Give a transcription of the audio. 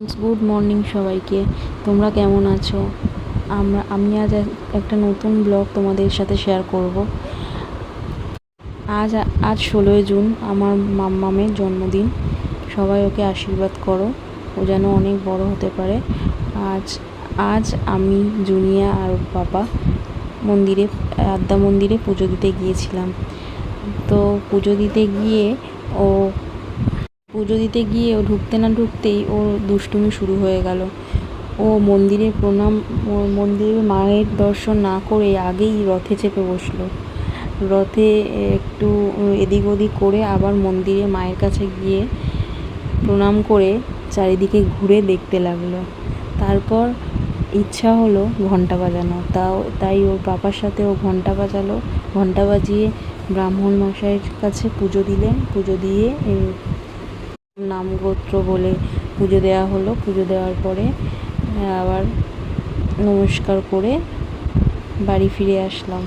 Good morning সবাইকে। তোমরা কেমন আছো? আমরা, আমি আজ একটা নতুন ব্লগ তোমাদের সাথে শেয়ার করব। আজ আজ ষোলোই জুন, আমার মাম্মামের জন্মদিন। সবাই ওকে আশীর্বাদ করো। ও যেন অনেক বড় হতে পারে। আজ আজ আমি জুনিয়া আর বাবা মন্দিরে, আদ্যা মন্দিরে পুজো দিতে গিয়েছিলাম। তো পুজো দিতে গিয়ে ও পুজো দিতে গিয়ে ও ঢুকতে না ঢুকতেই ওর দুষ্টুমি শুরু হয়ে গেল। ও মন্দিরে প্রণাম মন্দিরে মায়ের দর্শন না করে আগেই রথে চেপে বসল। রথে একটু এদিক ওদিক করে আবার মন্দিরে মায়ের কাছে গিয়ে প্রণাম করে চারিদিকে ঘুরে দেখতে লাগল। তারপর ইচ্ছা হলো ঘণ্টা বাজানো। তাও, তাই ওর বাবার সাথে ও ঘণ্টা বাজালো। ঘণ্টা বাজিয়ে ব্রাহ্মণ মশাইয়ের কাছে পুজো দিলেন। পুজো দিয়ে নাম গোত্র বলে পুজো দেওয়া হলো। পুজো দেওয়ার পরে আবার নমস্কার করে বাড়ি ফিরে আসলাম।